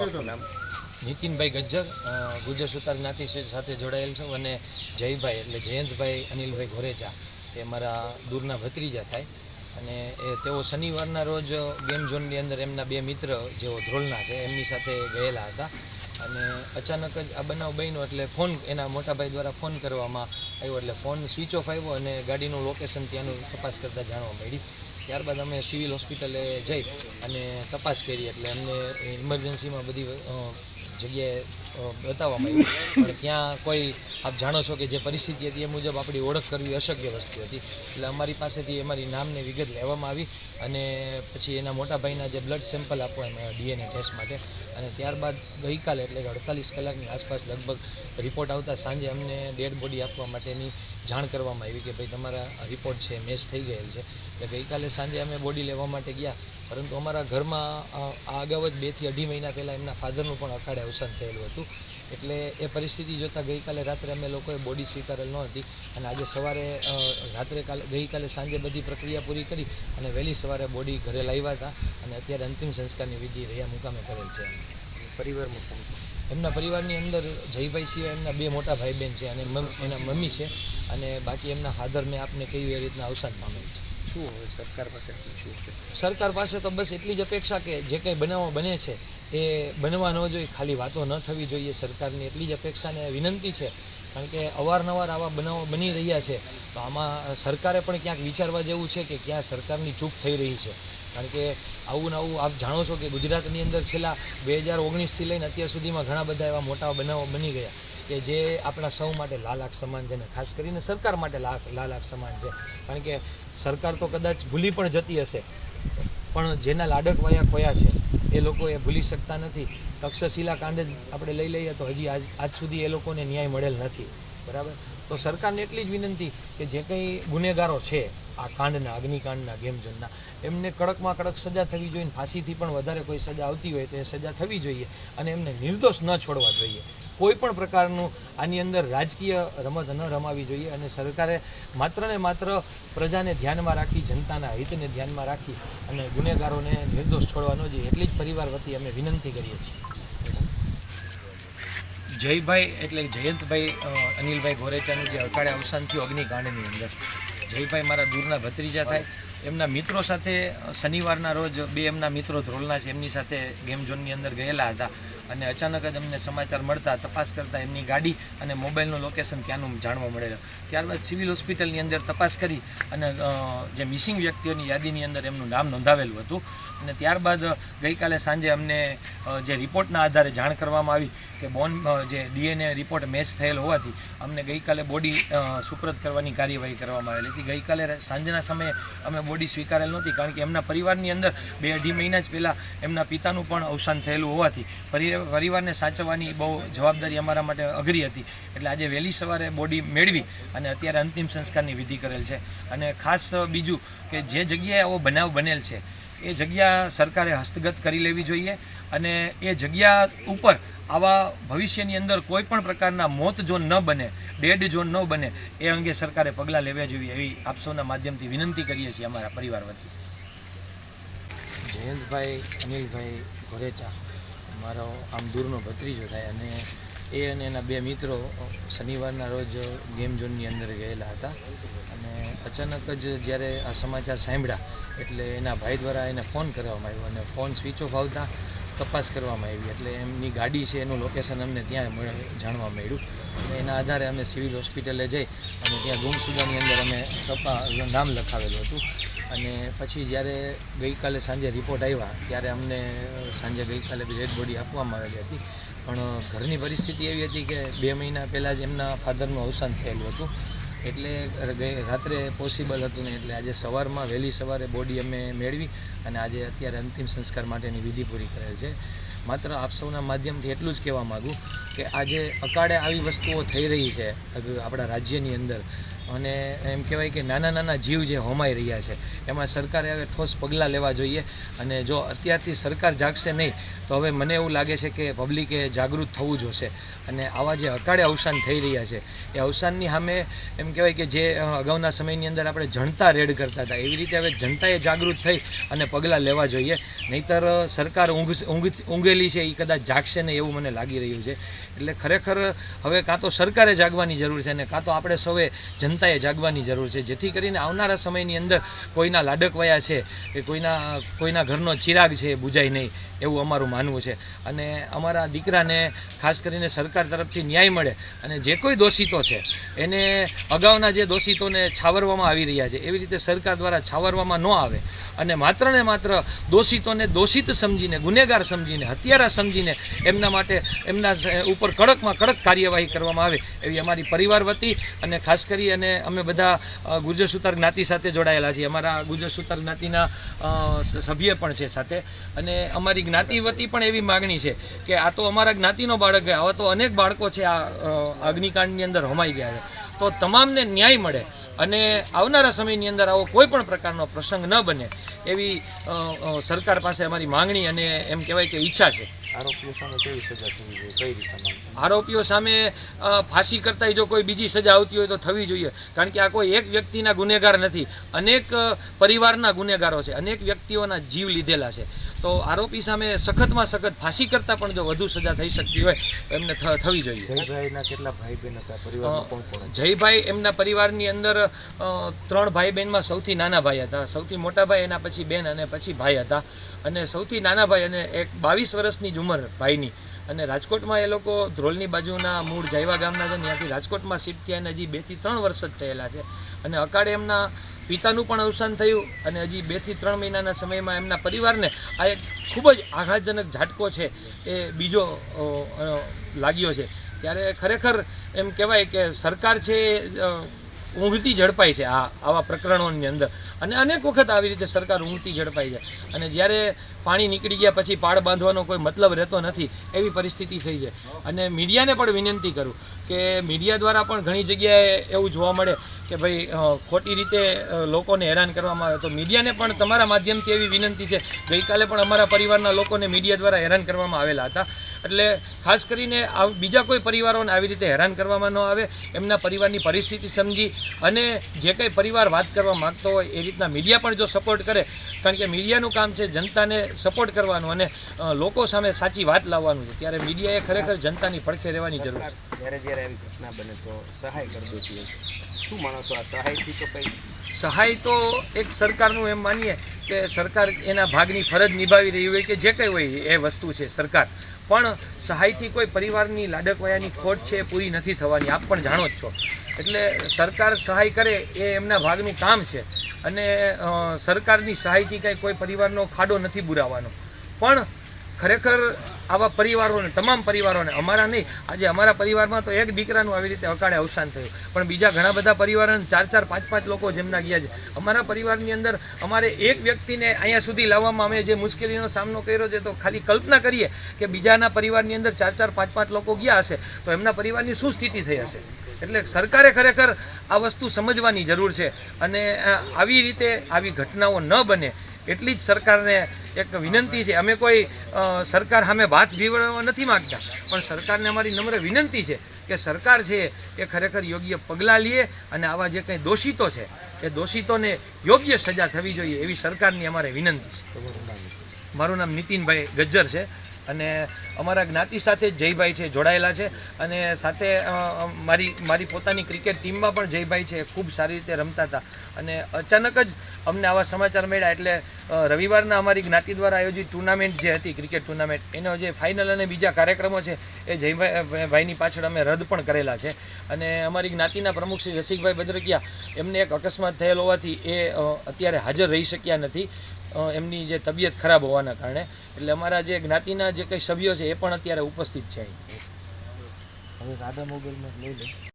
આપનું નામ નીતિનભાઈ ગજ્જર ગુજર સુતાર જ્ઞાતિ સાથે જોડાયેલ છું અને જયભાઈ એટલે જયંતભાઈ અનિલભાઈ ઘોરેચા એ મારા દૂરના ભત્રીજા થાય. અને એ તેઓ શનિવારના રોજ ગેમ ઝોનની અંદર એમના બે મિત્ર જેઓ ધ્રોલના છે, એમની સાથે ગયેલા હતા. અને અચાનક જ આ બનાવ બન્યો એટલે ફોન એના મોટાભાઈ દ્વારા ફોન કરવામાં આવ્યો એટલે ફોન સ્વિચ ઓફ આવ્યો અને ગાડીનું લોકેશન ત્યાંનું તપાસ કરતાં જાણવા મળી. ત્યારબાદ અમે સિવિલ હોસ્પિટલે જઈ અને તપાસ કરી એટલે અમને ઇમરજન્સીમાં બધી જગ્યાએ બતાવવામાં આવ્યું પણ ત્યાં કોઈ, આપ જાણો છો કે જે પરિસ્થિતિ હતી એ મુજબ આપણી ઓળખ કરવી અશક્ય વસ્તુ હતી. એટલે અમારી પાસેથી અમારી નામને વિગત લેવામાં આવી અને પછી એના મોટા ભાઈના જે બ્લડ સેમ્પલ આપવામાં આવ્યા ડીએનએ ટેસ્ટ માટે અને ત્યારબાદ ગઈકાલે એટલે કે અડતાલીસ કલાકની આસપાસ લગભગ રિપોર્ટ આવતા સાંજે અમને ડેડ બોડી આપવા માટેની જાણ કરવામાં આવી કે ભાઈ તમારા રિપોર્ટ છે, મેચ થઈ ગયેલ છે. એટલે ગઈકાલે સાંજે અમે બોડી લેવા માટે ગયા. પરંતુ અમારા ઘરમાં આ અગાઉ જ બેથી અઢી મહિના પહેલાં એમના ફાધરનું પણ અખાડે અવસાન થયેલું હતું. એટલે એ પરિસ્થિતિ જોતાં ગઈકાલે રાત્રે અમે લોકોએ બોડી સ્વીકારેલ નહોતી અને આજે સવારે રાત્રે કાલે ગઈકાલે સાંજે બધી પ્રક્રિયા પૂરી કરી અને વહેલી સવારે બોડી ઘરે લાવ્યા હતા અને અત્યારે અંતિમ સંસ્કારની વિધિ રહ્યા મુકામે કરેલ છે પરિવાર કોણ? એમના પરિવારની અંદર જયભાઈ સિવાય એમના બે મોટા ભાઈ બહેન છે અને એના મમ્મી છે અને બાકી એમના ફાધર મેં આપને એ રીતના અવસાન પામેલ છે શું હોય સરકાર પાસે શું છે? સરકાર પાસે તો બસ એટલી જ અપેક્ષા કે જે કંઈ બનાવો બને છે, એ બનવા ન જોઈએ ખાલી વાતો ન થવી જોઈએ. સરકારની એટલી જ અપેક્ષા ને વિનંતી છે, કારણ કે અવારનવાર આવા બનાવો બની રહ્યા છે. તો આમાં સરકારે પણ ક્યાંક વિચારવા જેવું છે કે ક્યાં સરકારની ચૂક થઈ રહી છે. કારણ કે આવું ને આવું આપ જાણો છો કે ગુજરાતની અંદર છેલ્લા બે હજાર ઓગણીસથી લઈને અત્યાર સુધીમાં ઘણા બધા એવા મોટા બનાવો બની ગયા કે જે આપણા સૌ માટે લાલાક સમાન છે ને ખાસ કરીને સરકાર માટે લાલાક સમાન છે. કારણ કે સરકાર તો કદાચ ભૂલી પણ જતી હશે. પણ જેના લાડકવાયા ખોયા છે, એ લોકો એ ભૂલી શકતા નથી. તક્ષશિલા કાંડ આપણે લઈ લઈએ તો હજી આજ આજ સુધી એ લોકોને ન્યાય મળેલ નથી. બરાબર? તો સરકારને એટલી જ વિનંતી કે જે કંઈ ગુનેગારો છે, આ કાંડના, અગ્નિકાંડના ગેમઝોનના એમને કડકમાં કડક સજા થવી જોઈએ ફાંસીથી પણ વધારે કોઈ સજા આવતી હોય તો એ સજા થવી જોઈએ અને એમને નિર્દોષ ન છોડવા જોઈએ. કોઈ પણ પ્રકારનું આની અંદર રાજકીય રમત ન રમાવી જોઈએ અને સરકારે માત્ર ને માત્ર પ્રજાને ધ્યાનમાં રાખી, જનતાના હિતને ધ્યાનમાં રાખી અને ગુનેગારોને નિર્દોષ છોડવા ન જોઈએ એટલી જ પરિવાર વતી અમે વિનંતી કરીએ છીએ. જયભાઈ એટલે જયંતભાઈ અનિલભાઈ ગોરેચાનું જે અકાળે અવસાન થયું અગ્નિકાંડની અંદર. જયભાઈ મારા દૂરના ભત્રીજા થાય. એમના મિત્રો સાથે શનિવારના રોજ બે એમના મિત્રો ધ્રોલના છે. એમની સાથે ગેમ ઝોનની અંદર ગયેલા હતા. અને અચાનક જ અમને સમાચાર મળતા તપાસ કરતા એમની ગાડી અને મોબાઈલનું લોકેશન ત્યાંનું જાણવા મળેલું. ત્યારબાદ સિવિલ હોસ્પિટલની અંદર તપાસ કરી અને જે મિસિંગ વ્યક્તિઓની યાદીની અંદર એમનું નામ નોંધાવેલું હતું. અને ત્યારબાદ ગઈકાલે સાંજે અમને જે રિપોર્ટના આધારે જાણ કરવામાં આવી કે બોન જે ડીએનએ રિપોર્ટ મેચ થયેલ હોવાથી અમને ગઈકાલે બોડી સુપ્રત કરવાની કાર્યવાહી કરવામાં આવેલી હતી. ગઈકાલે સાંજના સમયે અમે બોડી સ્વીકારેલ નહોતી કારણ કે એમના પરિવારની અંદર બે અઢી મહિના જ પહેલાં એમના પિતાનું પણ અવસાન થયેલું હોવાથી પરિ- પરિવારને સાચવવાની બહુ જવાબદારી અમારા માટે અઘરી હતી. એટલે આજે વહેલી સવારે બોડી મેળવી અને અત્યારે અંતિમ સંસ્કારની વિધિ કરેલ છે. અને ખાસ બીજું કે જે જગ્યાએ આવો બનાવ બનેલ છે, એ જગ્યા સરકારે હસ્તગત કરી લેવી જોઈએ અને એ જગ્યા ઉપર આવા ભવિષ્યની અંદર કોઈ પણ પ્રકારના મોત ઝોન ન બને, ડેડ ઝોન ન બને, એ અંગે સરકારે પગલાં લેવા જોઈએ એવી આપ સૌના માધ્યમથી વિનંતી કરીએ છીએ અમારા પરિવાર વતી. જયંતભાઈ અનિલભાઈ ઘોરેચા મારો આમ દૂરનો ભત્રીજો થાય અને એ અને એના બે મિત્રો શનિવારના રોજ ગેમ ઝોનની અંદર ગયેલા હતા. અને અચાનક જ જ્યારે આ સમાચાર સાંભળ્યા એટલે એના ભાઈ દ્વારા એને ફોન કરવામાં આવ્યો અને ફોન સ્વિચ ઓફ આવતા તપાસ કરવામાં આવી. એટલે એમની ગાડી છે, એનું લોકેશન અમને ત્યાં જાણવા મળ્યું. અને એના આધારે અમે સિવિલ હોસ્પિટલે જઈ અને ત્યાં ગુમસુદાની અંદર અમે તપા નામ લખાવેલું હતું. અને પછી જ્યારે ગઈકાલે સાંજે રિપોર્ટ આવ્યા, ત્યારે અમને સાંજે ગઈકાલે ડેડ બોડી આપવામાં આવેલી હતી. પણ ઘરની પરિસ્થિતિ એવી હતી કે બે મહિના પહેલાં જ એમના ફાધરનું અવસાન થયેલું હતું. એટલે રાત્રે પોસિબલ હતું ને એટલે આજે સવારમાં, વહેલી સવારે બોડી અમે મેળવી અને આજે અત્યારે અંતિમ સંસ્કાર માટેની વિધિ પૂરી કરેલ છે. માત્ર આપ સૌના માધ્યમથી એટલું જ કહેવા માગું કે આજે અકાળે આવી વસ્તુઓ થઈ રહી છે આપણા રાજ્યની અંદર. અને એમ કહેવાય કે નાના નાના જીવ જે હોમાઈ રહ્યા છે, એમાં સરકારે હવે ઠોસ પગલાં લેવા જોઈએ. અને જો અત્યારથી સરકાર જાગશે નહીં, તો હવે મને એવું લાગે છે કે પબ્લિકે જાગૃત થવું જોશે. અને આવા જે અકાળે અવસાન થઈ રહ્યા છે, એ અવસાનની સામે એમ કહેવાય કે જે અગાઉના સમયની અંદર આપણે જનતા રેડ કરતા હતા. એવી રીતે હવે જનતાએ જાગૃત થઈ અને પગલાં લેવા જોઈએ. નહીતર સરકાર ઊંઘ ઊંઘ, ઊંઘેલી છે, એ કદાચ જાગશે ને એવું મને લાગી રહ્યું છે. એટલે ખરેખર, હવે કાં તો સરકારે જાગવાની જરૂર છે અને કાં તો આપણે સૌએ જનતાએ જાગવાની જરૂર છે. જેથી કરીને આવનારા સમયની અંદર કોઈના લાડકવાયા છે, કે કોઈના કોઈના ઘરનો ચિરાગ છે બુજાય નહીં. એવું અમારું માનવું છે. અને અમારા દીકરાને ખાસ કરીને સરકાર તરફથી ન્યાય મળે અને જે કોઈ દોષિતો છે, એને અગાઉના જે દોષિતોને છાવરવામાં આવી રહ્યા છે, એવી રીતે સરકાર દ્વારા છાવરવામાં ન આવે. અને માત્ર ને માત્ર દોષિતોને દોષિત સમજીને, ગુનેગાર સમજીને, હત્યારા સમજીને એમના માટે એમના ઉપર કડકમાં કડક કાર્યવાહી કરવામાં આવે એવી અમારી પરિવાર વતી અને ખાસ કરી અને અમે બધા ગુર્જર સુતાર જ્ઞાતિ સાથે જોડાયેલા છીએ. અમારા ગુર્જર સુતાર જ્ઞાતિના સભ્ય પણ છે સાથે. અને અમારી જ્ઞાતિ વતી પણ એવી માગણી છે કે આ તો અમારા જ્ઞાતિનો બાળક છે આવા તો અનેક બાળકો છે આ અગ્નિકાંડની અંદર હમાઈ ગયા છે. તો તમામને ન્યાય મળે અને આવનારા સમયની અંદર આવો કોઈ પણ પ્રકારનો પ્રસંગ ન બને એવી સરકાર પાસે અમારી માંગણી અને એમ કહેવાય કે ઈચ્છા છે. આરોપીઓ સામે કેવી સજા થવી જોઈએ? કઈ રીતે આરોપીઓ સામે ફાંસી કરતાંય જો કોઈ બીજી સજા આવતી હોય તો થવી જોઈએ. કારણ કે આ કોઈ એક વ્યક્તિના ગુનેગાર નથી. અનેક પરિવારના ગુનેગારો છે. અનેક વ્યક્તિઓના જીવ લીધેલા છે. તો આરોપી સામે સખતમાં સખત ફાંસી કરતાં પણ જો વધુ સજા થઈ શકતી હોય તો એમને થવી જોઈએ. જયભાઈના કેટલા ભાઈ બહેન હતા? પરિવારમાં? જયભાઈ એમના પરિવારની અંદર ત્રણ ભાઈ બહેનમાં સૌથી નાના ભાઈ હતા. સૌથી મોટા ભાઈ એના પછી બેન અને પછી ભાઈ હતા. અને સૌથી નાના ભાઈ અને એક બાવીસ વર્ષની જ ઉંમર ભાઈની. અને રાજકોટમાં એ લોકો ધ્રોલની બાજુના મૂળ જાયવા ગામના છે. ત્યાંથી રાજકોટમાં શિફ્ટ થયા અને હજી બેથી ત્રણ વર્ષ જ થયેલા છે. અને અકાળે એમના પિતાનું પણ અવસાન થયું અને હજી બેથી ત્રણ મહિનાના સમયમાં એમના પરિવારને આ એક ખૂબ જ આઘાતજનક ઝાટકો છે એ બીજો લાગ્યો છે. ત્યારે ખરેખર એમ કહેવાય કે સરકાર છે ઊંઘતી ઝડપાય છે આ, આવા પ્રકરણોની અંદર. અને અનેક વખત આવી રીતે સરકાર ઊંઘતી ઝડપાય છે. અને જ્યારે પાણી નીકળી ગયા પછી પાળ બાંધવાનો કોઈ મતલબ રહેતો નથી, એવી પરિસ્થિતિ થઈ છે. અને મીડિયાને પણ વિનંતી કરું કે મીડિયા દ્વારા પણ ઘણી જગ્યાએ એવું જોવા મળે કે ભાઈ ખોટી રીતે લોકોને હેરાન કરવામાં આવે. તો મીડિયાને પણ તમારા માધ્યમથી એવી વિનંતી છે. ગઈકાલે પણ અમારા પરિવારના લોકોને મીડિયા દ્વારા હેરાન કરવામાં આવેલા હતા. એટલે ખાસ કરીને આ બીજા કોઈ પરિવારોને આવી રીતે હેરાન કરવામાં ન આવે એમના પરિવારની પરિસ્થિતિ સમજી અને જે કંઈ પરિવાર વાત કરવા માંગતો હોય એ રીતના મીડિયા પણ જો સપોર્ટ કરે કારણ કે મીડિયાનું કામ છે જનતાને સપોર્ટ કરવાનું અને લોકો સામે સાચી વાત લાવવાનું છે. ત્યારે મીડિયાએ ખરેખર જનતાની પડખે રહેવાની જરૂર છે. જ્યારે જ્યારે આવી ઘટના બને તો સહાય કરી દેતી હોય શું માણસો આ સહાયથી તો કંઈ? સહાય તો એક સરકારનું એમ માનીએ કે સરકાર એના ભાગની ફરજ નિભાવી રહી હોય કે જે કંઈ હોય એ વસ્તુ છે સરકાર. પણ સહાયથી કોઈ પરિવારની લાડકવાયાની ખોટ છે પૂરી નથી થવાની, આપ પણ જાણો જ છો. એટલે સરકાર સહાય કરે એ એમના ભાગનું કામ છે. અને સરકારની સહાયથી કાંઈ કોઈ પરિવારનો ખાડો નથી બુરાવાનો પણ ખરેખર આવા પરિવારોને, તમામ પરિવારોને. અમારા નહીં, આજે અમારા પરિવારમાં તો એક દીકરાનું આવી રીતે અકાળે અવસાન થયું. પણ બીજા ઘણા બધા પરિવારોને ચાર ચાર, પાંચ પાંચ લોકો જેમના ગયા છે. અમારા પરિવારની અંદર અમારે એક વ્યક્તિને અહીંયા સુધી લાવવામાં અમે જે મુશ્કેલીનો સામનો કર્યો છે, તો ખાલી કલ્પના કરીએ કે બીજાના પરિવારની અંદર ચાર ચાર, પાંચ પાંચ લોકો ગયા હશે, તો એમના પરિવારની શું સ્થિતિ થઈ હશે? એટલે સરકારે ખરેખર આ વસ્તુ સમજવાની જરૂર છે. અને આવી રીતે આવી ઘટનાઓ ન બને. એટલી જ સરકારને એક વિનંતી છે. અમે કોઈ સરકાર સામે વાત ભીવડાવવા નથી માગતા. પણ સરકારને અમારી નમ્ર વિનંતી છે કે સરકાર છે એ ખરેખર યોગ્ય પગલાં લે અને આવા જે કંઈ દોષિતો છે એ દોષિતોને યોગ્ય સજા થવી જોઈએ એવી સરકારની અમારે વિનંતી છે. મારું નામ નીતિનભાઈ ગજ્જર છે. અને અમારા જ્ઞાતિ સાથે જયભાઈ છે, જોડાયેલા છે. અને સાથે મારી મારી પોતાની ક્રિકેટ ટીમમાં પણ જયભાઈ છે, ખૂબ સારી રીતે રમતા હતા. અને અચાનક જ અમને આવા સમાચાર મળ્યા એટલે રવિવારના અમારી જ્ઞાતિ દ્વારા આયોજિત ટુર્નામેન્ટ જે હતી, ક્રિકેટ ટુર્નામેન્ટ, એનો જે ફાઇનલ અને બીજા કાર્યક્રમો છે, એ જયભાઈ, ભાઈની પાછળ અમે રદ પણ કરેલા છે. અને અમારી જ્ઞાતિના પ્રમુખ શ્રી રસિકભાઈ બદ્રકિયા, એમને એક અકસ્માત થયેલ હોવાથી એ અત્યારે હાજર રહી શક્યા નથી. એમની જે તબિયત ખરાબ હોવાના કારણે. એટલે અમારા જે જ્ઞાતિના જે કંઈ સભ્યો છે એ પણ અત્યારે ઉપસ્થિત છે હવે રાધા મોગલમાં લઈ લે.